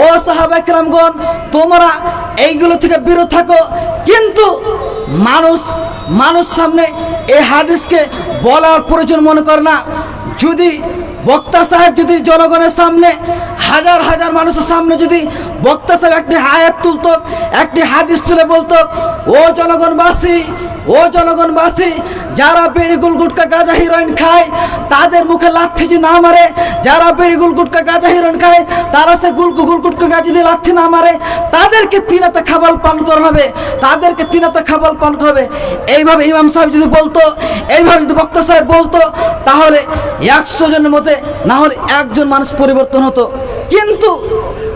ও সাহাবাকরামগণ তোমরা এইগুলো থেকে বিরত থাকো। কিন্তু মানুষ মানুষ সামনে এই হাদিসকে বলার প্রয়োজন মনে কর না। যদি বক্তা সাহেব যদি জনগণের সামনে, হাজার হাজার মানুষের সামনে যদি বক্তা সাহেব একটি হায়াত তুলতো, একটি হাদিস তুলে বলতো, ও জনগণবাসী ও জনগণবাসী যারা বিড়ি গুল গুটকা গাঁজা হিরোইন খায়, তাদের মুখে লাথি যদি না মারে, যারা বিড়ি গুল গুটকা গাঁজা হিরোইন খায়, তারা সে গুল গুল গুটকা গাঁজা যদি লাথি না মারে, তাদেরকে তিনাতে খাবার পান করানো হবে, তাদেরকে তিনাতে খাবার পান করাবে এইভাবে ইমাম সাহেব যদি বলতো, এইভাবে যদি বক্তা সাহেব বলতো, তাহলে একশো জনের মধ্যে না হলে একজন মানুষ পরিবর্তন হতো। কিন্তু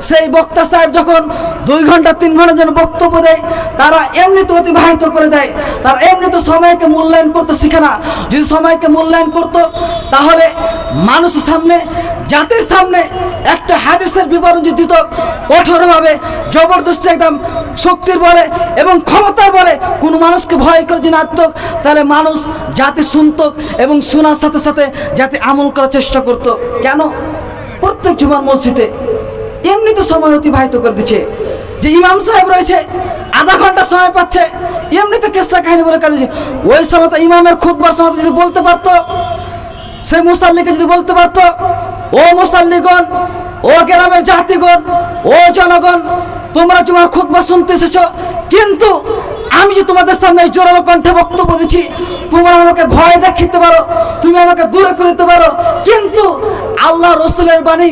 সেই বক্তা সাহেব যখন দুই ঘণ্টা, তিন ঘণ্টার জন্য বক্তব্য দেয়, তারা এমনিতে অতিবাহিত করে দেয়। তারা এমনিতে সময়কে মূল্যায়ন করতে শিখে না। যদি সময়কে মূল্যায়ন করত, তাহলে মানুষের সামনে, জাতির সামনে একটা হাদিসের বিবরণ যদি দিত, কঠোরভাবে, জবরদস্তি একদম শক্তির বলে এবং ক্ষমতার বলে কোনো মানুষকে ভয় করে যদি নাচত তাহলে মানুষ জাতি শুনত এবং শোনার সাথে সাথে জাতি আমল করার চেষ্টা করত। কেন? প্রত্যেক জুমার মসজিদে এমনি তো সময় অতিবাহিত করে দিচ্ছে। যে ইমাম সাহেব রয়েছে, আধা ঘণ্টা সময় পাচ্ছে, এমনি তো কেসা কাহিনী বলে কাঁদিছে। ওই সময় তো ইমামের খুদবার সময় যদি বলতে পারতো সেই মুসাল্লিকে যদি বলতে পারতো, ও মুসাল্লিগণ, ও গ্রামের জাতিগণ, ও জনগণ, তোমরা তোমার খুতবা শুনতে এসেছ, কিন্তু আমি যে তোমাদের সামনে এই জোরালো কণ্ঠে বক্তব্য দিচ্ছি, তোমরা আমাকে ভয় দেখিতে পারো, তুমি আমাকে দূরে করতে পারো, কিন্তু আল্লাহ রসুলের বাণী,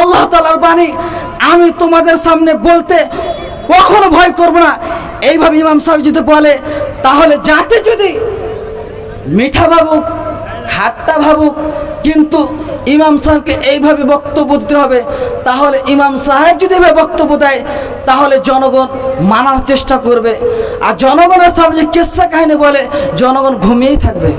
আল্লাহ তালার বাণী। আমি তোমাদের সামনে বলতে কখনো ভয় করব না। এইভাবে ইমাম সাহেব যদি বলে, তাহলে যাতে যদি মিঠা ভাবুক, খাট্টা ভাবুক, কিন্তু ইমাম সাহেবকে এইভাবে বক্তব্য দিতে হবে, তাহলে ইমাম সাহেব যদি এভাবে বক্তব্য দেয়, তাহলে জনগণ মানার চেষ্টা করবে। আর জনগণের সামনে কেসা কাহিনী বলে, জনগণ ঘুমিয়েই থাকবে।